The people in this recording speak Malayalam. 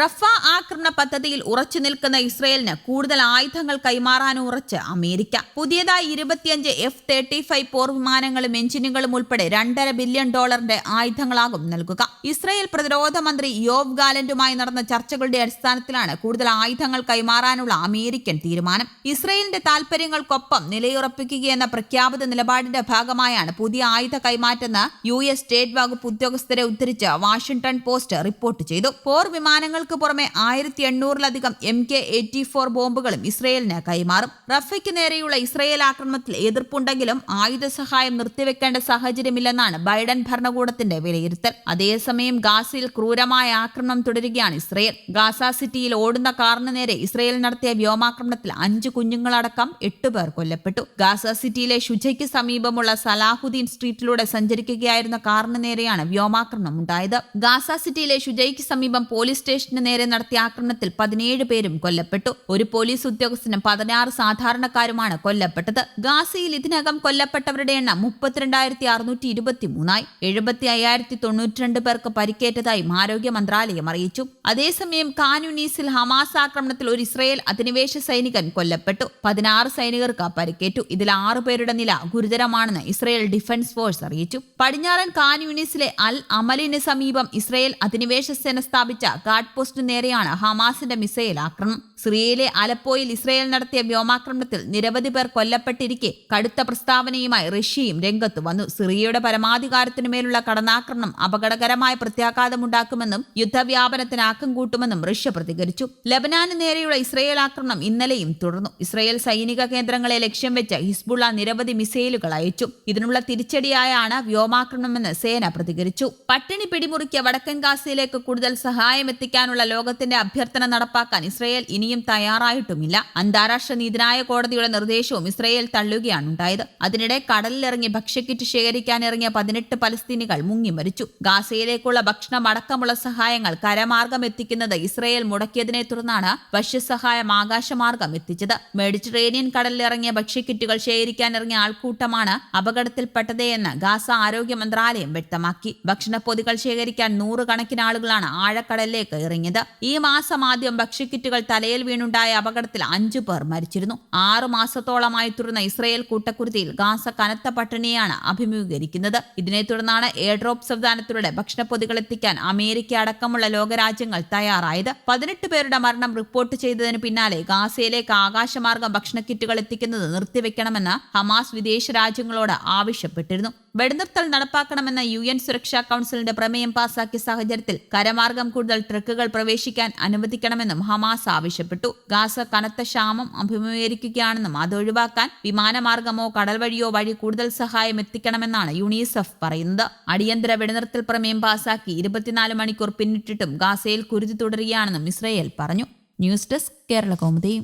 റഫ ആക്രമണ പദ്ധതിയിൽ ഉറച്ചു നിൽക്കുന്ന ഇസ്രയേലിന് കൂടുതൽ ആയുധങ്ങൾ കൈമാറാൻ ഉറച്ച് അമേരിക്ക. പുതിയതായി ഇരുപത്തിയഞ്ച് എഫ് തേർട്ടി ഫൈവ് പോർ വിമാനങ്ങളും എഞ്ചിനുകളും ഉൾപ്പെടെ രണ്ടര ബില്യൺ ഡോളറിന്റെ ആയുധങ്ങളാകും നൽകുക. ഇസ്രയേൽ പ്രതിരോധ മന്ത്രി യോവ് ഗാലന്റുമായി നടന്ന ചർച്ചകളുടെ അടിസ്ഥാനത്തിലാണ് കൂടുതൽ ആയുധങ്ങൾ കൈമാറാനുള്ള അമേരിക്കൻ തീരുമാനം. ഇസ്രയേലിന്റെ താൽപര്യങ്ങൾക്കൊപ്പം നിലയുറപ്പിക്കുകയെന്ന പ്രഖ്യാപിത നിലപാടിന്റെ ഭാഗമായാണ് പുതിയ ആയുധ കൈമാറ്റെന്ന് യു എസ് സ്റ്റേറ്റ് വകുപ്പ് ഉദ്യോഗസ്ഥരെ ഉദ്ധരിച്ച് വാഷിംഗ്ടൺ പോസ്റ്റ് റിപ്പോർട്ട് ചെയ്തു. പോർ വിമാനങ്ങൾക്ക് പുറമെ ആയിരത്തി എണ്ണൂറിലധികം എം കെ എയ്റ്റി ഫോർ ബോംബുകളും ഇസ്രയേലിന് കൈമാറും. റഫയ്ക്ക് നേരെയുള്ള ഇസ്രയേൽ ആക്രമണത്തിൽ എതിർപ്പുണ്ടെങ്കിലും ആയുധ സഹായം നിർത്തിവെക്കേണ്ട സാഹചര്യമില്ലെന്നാണ് ബൈഡൻ ഭരണകൂടത്തിന്റെ വിലയിരുത്തൽ. അതേസമയം ഗാസയിൽ ക്രൂരമായ ആക്രമണം തുടരുകയാണ് ഇസ്രയേൽ. ഗാസ സിറ്റിയിൽ ഓടുന്ന കാറിന് നേരെ ഇസ്രയേൽ നടത്തിയ വ്യോമാക്രമണത്തിൽ അഞ്ച് കുഞ്ഞുങ്ങളടക്കം എട്ട് പേർ കൊല്ലപ്പെട്ടു. ഗാസ സിറ്റിയിലെ ഷുജയ്ക്ക് സമീപമുള്ള സലാഹുദ്ദീൻ സ്ട്രീറ്റിലൂടെ സഞ്ചരിക്കുകയായിരുന്ന കാറിന് നേരെയാണ് വ്യോമാക്രമണം ഉണ്ടായത്. ഗാസ സിറ്റിയിലെ ഷുജയ്ക്ക് സമീപം പോലീസ് സ്റ്റേഷന് നേരെ നടത്തിയ ആക്രമണത്തിൽ പതിനേഴ് പേരും കൊല്ലപ്പെട്ടു. ഒരു പോലീസ് ഉദ്യോഗസ്ഥനും പതിനാറ് സാധാരണക്കാരുമാണ് കൊല്ലപ്പെട്ടത്. ഗാസയിൽ ഇതിനകം കൊല്ലപ്പെട്ടവരുടെ എണ്ണം മുപ്പത്തിരണ്ടായിരത്തി അറുന്നൂറ്റി ഇരുപത്തി മൂന്നായി എഴുപത്തി അയ്യായിരത്തി തൊണ്ണൂറ്റിരണ്ട് പേർക്ക് പരിക്കേറ്റതായും ആരോഗ്യ മന്ത്രാലയം അറിയിച്ചു. അതേസമയം കാനുനീസിൽ ഹമാസ് ആക്രമണത്തിൽ ഒരു ഇസ്രയേൽ അധിനിവേശ സൈനികൻ കൊല്ലപ്പെട്ടു. പതിനാറ് സൈനികർക്ക് പരിക്കേറ്റു. ഇതിൽ ആറു പേരുടെ നില ഗുരുതരമാണെന്ന് ഇസ്രയേൽ ഡിഫൻസ് ഫോഴ്സ് അറിയിച്ചു. പടിഞ്ഞാറൻ കാനുനീസിലെ അൽ അമലിന് സമീപം ഇസ്രയേൽ അധിനിവേശ സേന സ്ഥാപിച്ച ഗാർഡ് പോസ്റ്റിന് നേരെയാണ് ഹമാസിന്റെ മിസൈൽ ആക്രമണം സിറിയയിലെ അലപ്പോയിൽ ഇസ്രയേൽ നടത്തിയ വ്യോമാക്രമണത്തിൽ നിരവധി പേർ കൊല്ലപ്പെട്ടിരിക്കെ കടുത്ത പ്രസ്താവനയുമായി റഷ്യയും രംഗത്ത് വന്നു. സിറിയയുടെ പരമാധികാരത്തിനുമേലുള്ള കടന്നാക്രമണം അപകടകരമായ പ്രത്യാഘാതമുണ്ടാക്കുമെന്നും യുദ്ധവ്യാപനത്തിന് ആക്കം കൂട്ടുമെന്നും റഷ്യ പ്രതികരിച്ചു. ലബനാന് നേരെയുള്ള ഇസ്രയേൽ ആക്രമണം ഇന്നലെയും തുടർന്നു. ഇസ്രയേൽ സൈനിക കേന്ദ്രങ്ങളെ ലക്ഷ്യം വെച്ച് ഹിസ്ബുള്ള നിരവധി മിസൈലുകൾ അയച്ചു. ഇതിനുള്ള തിരിച്ചടിയായാണ് വ്യോമാക്രമണമെന്ന് സേന പ്രതികരിച്ചു. പട്ടിണി പിടിമുറുക്കിയ വടക്കൻ ഗാസയിലേക്ക് കൂടുതൽ സഹായം എത്തിക്കാനുള്ള ലോകത്തിന്റെ അഭ്യർത്ഥന നടപ്പാക്കാൻ ഇസ്രയേൽ ഇനിയും തയ്യാറായിട്ടുമില്ല. അന്താരാഷ്ട്ര നീതിനായ കോടതിയുടെ നിർദ്ദേശവും ഇസ്രയേൽ തള്ളുകയാണ് ഉണ്ടായത്. അതിനിടെ കടലിലിറങ്ങി ഭക്ഷ്യക്കിറ്റ് ശേഖരിക്കാനിറങ്ങിയ പതിനെട്ട് പലസ്തീനികൾ മുങ്ങി മരിച്ചു. ഗാസയിലേക്കുള്ള ഭക്ഷണം അടക്കമുള്ള സഹായങ്ങൾ കരമാർഗം എത്തിക്കുന്നത് ഇസ്രയേൽ മുടക്കിയതിനെ തുടർന്നാണ് ഭക്ഷ്യസഹായം ആകാശമാർഗം എത്തിച്ചത്. മെഡിറ്ററേനിയൻ കടലിലിറങ്ങിയ ഭക്ഷ്യക്കിറ്റുകൾ ശേഖരിക്കാനിറങ്ങിയ ആൾക്കൂട്ടമാണ് അപകടത്തിൽപ്പെട്ടത് എന്ന് ഗാസ ആരോഗ്യ മന്ത്രാലയം വ്യക്തമാക്കി. ഭക്ഷണപ്പൊതികൾ ശേഖരിക്കാൻ നൂറുകണക്കിന് ആളുകളാണ് ആഴക്കടലിലേക്ക് ഇറങ്ങിയത് ഈ മാസം ആദ്യം ഭക്ഷ്യക്കിറ്റുകൾ തലയിൽ വീണുണ്ടായ അപകടത്തിൽ അഞ്ചു പേർ മരിച്ചിരുന്നു. ആറു മാസത്തോളമായി തുടർന്ന ഇസ്രയേൽ കൂട്ടക്കുരുതിയിൽ ഗാസ കനത്ത പട്ടിണിയാണ് അഭിമുഖീകരിക്കുന്നത്. ഇതിനെ തുടർന്നാണ് എയർ ഡ്രോപ്പ് സംവിധാനത്തിലൂടെ ഭക്ഷണപ്പൊതികൾ എത്തിക്കാൻ അമേരിക്ക അടക്കമുള്ള ലോകരാജ്യങ്ങൾ തയ്യാറായത്. പതിനെട്ട് പേരുടെ മരണം റിപ്പോർട്ട് ചെയ്തതിന് പിന്നാലെ ഗാസയിലേക്ക് ആകാശമാർഗം ഭക്ഷണ കിറ്റുകൾ എത്തിക്കുന്നത് നിർത്തിവെക്കണമെന്ന് ഹമാസ് വിദേശ രാജ്യങ്ങളോട് ആവശ്യപ്പെട്ടിരുന്നു. വെടിനിർത്തൽ നടപ്പാക്കണമെന്ന യു എൻ സുരക്ഷാ കൌൺസിലിന്റെ പ്രമേയം പാസാക്കിയ സാഹചര്യത്തിൽ കരമാർഗം കൂടുതൽ ട്രക്കുകൾ പ്രവേശിക്കാൻ അനുവദിക്കണമെന്നും ഹമാസ് ആവശ്യപ്പെട്ടു. ഗാസ കനത്ത ക്ഷാമം അഭിമുഖീകരിക്കുകയാണെന്നും അത് ഒഴിവാക്കാൻ വിമാനമാർഗമോ കടൽ വഴിയോ വഴി കൂടുതൽ സഹായം എത്തിക്കണമെന്നാണ് യുണിസെഫ് പറയുന്നത്. അടിയന്തര വെടിനിർത്തൽ പ്രമേയം പാസാക്കി ഇരുപത്തിനാല് മണിക്കൂർ പിന്നിട്ടിട്ടും ഗാസയിൽ കുരുതി തുടരുകയാണെന്നും ഇസ്രയേൽ പറഞ്ഞു. News desk Kerala Kaumudi.